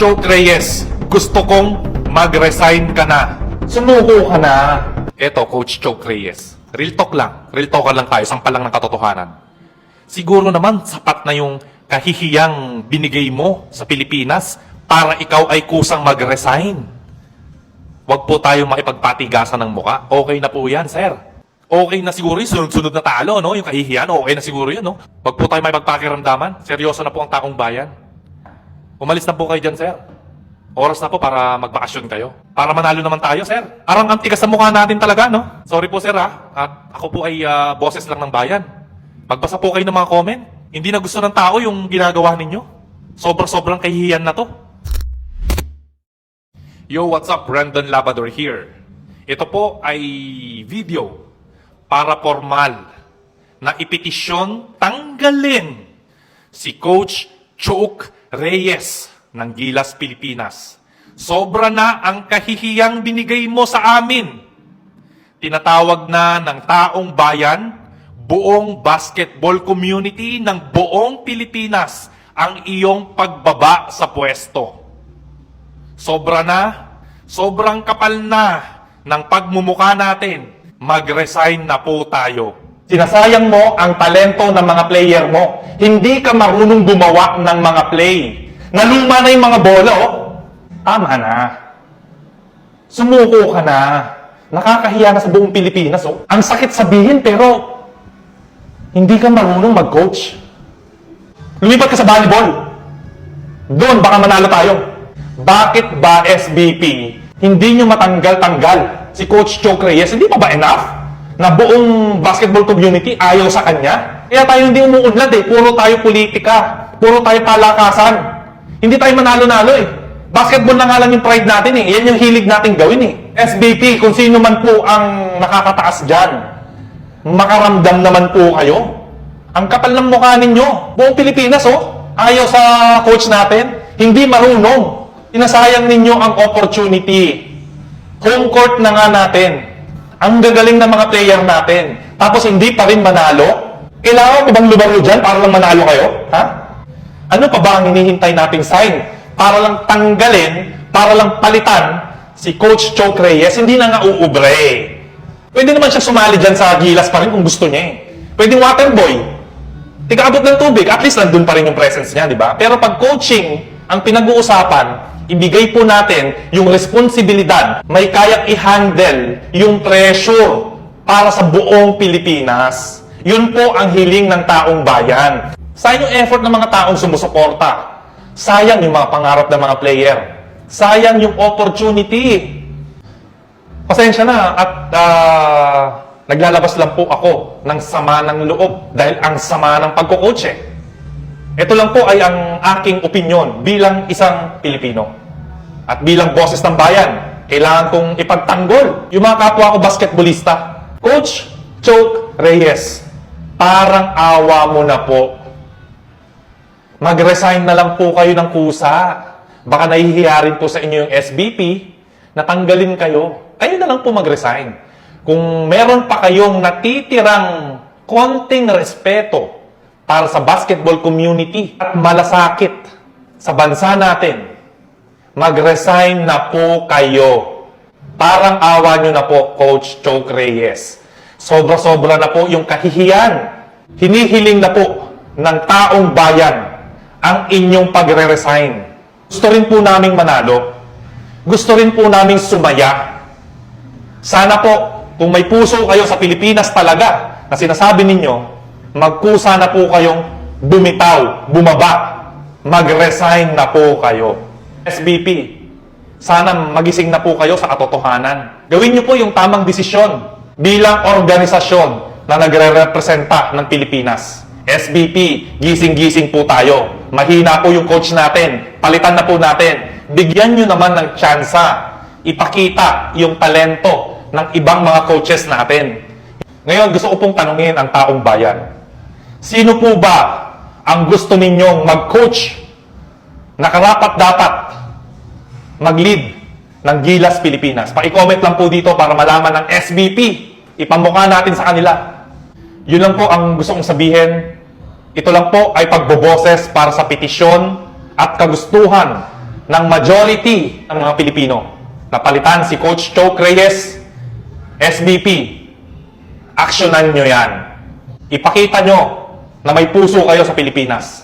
Joke Reyes, gusto kong mag-resign ka na. Sumuko ka na. Eto, Coach Choke Reyes. Real talk lang. Real talk lang tayo. Sampal lang ng katotohanan. Siguro naman, sapat na yung kahihiyang binigay mo sa Pilipinas para ikaw ay kusang mag-resign. Huwag po tayo makipagpatigasan ng muka. Okay na po yan, sir. Okay na siguro yung sunod-sunod na talo, no? Yung kahihiyan, okay na siguro yun, no? Huwag po tayo makipagpakiramdaman. Seryoso na po ang taong bayan. Umalis na po kayo dyan, sir. Oras na po para magbakasyon kayo. Para manalo naman tayo, sir. Arang ang tigas sa mukha natin talaga, no? Sorry po, sir, ha? At ako po ay ah, boses lang ng bayan. Magbasa po kayo ng mga comment. Hindi na gusto ng tao yung ginagawa ninyo. Sobrang-sobrang kahihiyan na to. Yo, what's up? Brandon Labrador here. Ito po ay video para formal na ipetisyon tanggalin si Coach Choke Reyes ng Gilas, Pilipinas. Sobra na ang kahihiyang binigay mo sa amin. Tinatawag na ng taong bayan, buong basketball community ng buong Pilipinas ang iyong pagbaba sa pwesto. Sobra na, sobrang kapal na ng pagmumuka natin. Mag-resign na po tayo. Sinasayang mo ang talento ng mga player mo. Hindi ka marunong gumawa ng mga play. Naluma na yung mga bola, oh. Tama na. Sumuko ka na. Nakakahiya na sa buong Pilipinas, oh. Ang sakit sabihin, pero hindi ka marunong mag-coach. Lumipat ka sa volleyball. Doon, baka manalo tayo. Bakit ba SBP hindi nyo matanggal-tanggal si Coach Choke Reyes? Hindi pa ba enough? Na buong basketball community ayaw sa kanya? Kaya tayo hindi umuunlad eh. Puro tayo politika. Puro tayo palakasan. Hindi tayo manalo-nalo eh. Basketball na nga lang yung pride natin eh. Yan yung hilig natin gawin eh. SBP, kung sino man po ang nakakataas dyan, makaramdam naman po kayo. Ang kapal ng mukha ninyo. Buong Pilipinas, oh. Ayaw sa coach natin. Hindi marunong. Sinasayang ninyo ang opportunity. Home court na nga natin. Ang gagaling ng mga player natin. Tapos hindi pa rin manalo. Kailangan ko bang lumaro dyan para lang manalo kayo? Ha? Ano pa ba ang hinihintay nating sign? Para lang tanggalin, para lang palitan si Coach Choke Reyes, hindi na nga uubre. Pwede naman siya sumali dyan sa gilas pa rin kung gusto niya eh. Pwede water boy. Tigaabot ng tubig, at least nandun pa rin yung presence niya, di ba? Pero pag coaching ang pinag-uusapan, ibigay po natin yung responsibilidad, may kayang i-handle yung pressure para sa buong Pilipinas. Yun po ang hiling ng taong bayan. Sayang yung effort ng mga taong sumusuporta. Sayang yung mga pangarap ng mga player. Sayang yung opportunity. Pasensya na at ah, naglalabas lang po ako ng sama ng loob dahil ang sama ng pagko-coach eh. Ito lang po ay ang aking opinion bilang isang Pilipino. At bilang boses ng bayan, kailangan kong ipagtanggol yung mga kapwa ko basketballista. Coach Choke Reyes, parang awa mo na po. Mag-resign na lang po kayo ng kusa. Baka nahihiya rin po sa inyo yung SBP na tanggalin kayo. Kayo na lang po mag-resign. Kung meron pa kayong natitirang konting respeto para sa basketball community at malasakit sa bansa natin, mag-resign na po kayo. Parang awa nyo na po, Coach Choke Reyes. Sobra-sobra na po yung kahihiyan. Hinihiling na po ng taong bayan ang inyong pagre-resign. Gusto rin po naming manalo. Gusto rin po naming sumaya. Sana po, kung may puso kayo sa Pilipinas talaga na sinasabi ninyo, magkusa na po kayong bumitaw, bumaba, mag-resign na po kayo. SBP, sana magising na po kayo sa katotohanan. Gawin niyo po yung tamang desisyon bilang organisasyon na nagre-representa ng Pilipinas. SBP, gising-gising po tayo. Mahina po yung coach natin. Palitan na po natin. Bigyan nyo naman ng tsansa. Ipakita yung talento ng ibang mga coaches natin. Ngayon, gusto ko pong tanungin ang taong bayan. Sino po ba ang gusto ninyong mag-coach na karapat-dapat mag-lead ng Gilas Pilipinas? Paki-comment lang po dito para malaman ng SBP. Ipamukha natin sa kanila. Yun lang po ang gusto kong sabihin. Ito lang po ay pagboboses para sa petisyon at kagustuhan ng majority ng mga Pilipino. Napalitan si Coach Choke Reyes, SBP. Aksyonan nyo yan. Ipakita nyo na may puso kayo sa Pilipinas.